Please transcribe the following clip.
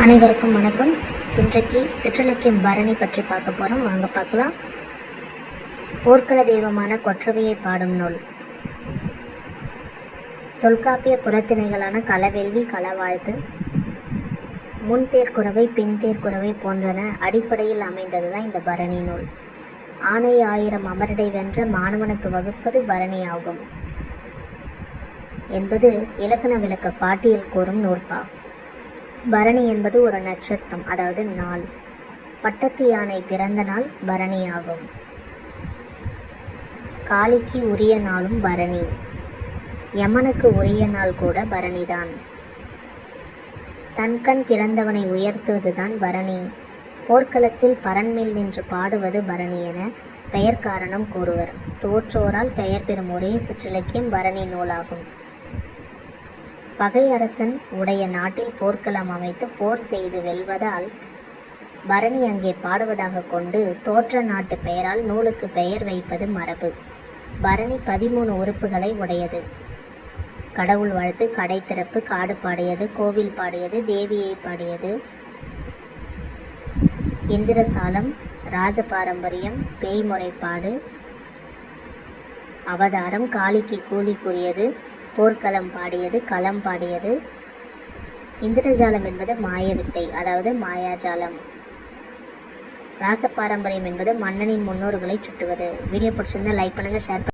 அனைவருக்கும் வணக்கம். இன்றைக்கு சிற்றிலக்கியம் பரணி பற்றி பார்க்க போகிறோம் வாங்க பார்க்கலாம். போர்க்கள தெய்வமான கொற்றவையை பாடும் நூல். தொல்காப்பிய புறத்திணைகளான களவேள்வி களவாழ்த்து முன்தேர்குறவை பின்தேர்குறவை போன்றன அடிப்படையில் அமைந்தது தான் இந்த பரணி நூல். ஆணை ஆயிரம் அமரடை வென்ற மாணவனுக்கு வகுப்பது பரணி ஆகும் என்பது இலக்கண விளக்க பாட்டியல் கூறும் நூற்பா. பரணி என்பது ஒரு நட்சத்திரம் அதாவது நாள். பட்டத்து யானை பிறந்த நாள் பரணி ஆகும் காளிக்கு உரிய நாளும் பரணி. யமனுக்கு உரிய நாள் கூட பரணிதான். தன்கண் பிறந்தவனை உயர்த்துவதுதான் பரணி. போர்க்களத்தில் பரண்மேல் நின்று பாடுவது பரணி என பெயர் காரணம் கூறுவர். தோற்றோரால் பெயர் பெறும் ஒரே சிற்றிலக்கியம் பரணி நூலாகும். பகை அரசன் உடைய நாட்டில் போர்க்களம் அமைத்து போர் செய்து வெல்வதால் பரணி அங்கே பாடுவதாக கொண்டு தோற்ற நாட்டு பெயரால் நூலுக்கு பெயர் வைப்பது மரபு. பரணி பதிமூணு உறுப்புகளை உடையது. கடவுள் வாழ்த்து கடை திறப்பு காடு பாடியது கோவில் பாடியது தேவியை பாடியது. இந்திரசாலம் ராஜ பாரம்பரியம் பேய்முறைப்பாடு அவதாரம் காளிக்கு கூலி கூறியது. போர்க்களம் பாடியது களம் பாடியது. இந்திரஜாலம் என்பது மாயவித்தை அதாவது மாயாஜாலம். ராச பாரம்பரியம் என்பது மன்னனின் முன்னோர்களை சுட்டுவது. வீடியோ பிடிச்சிருந்தா லைக் பண்ணுங்கள் ஷேர்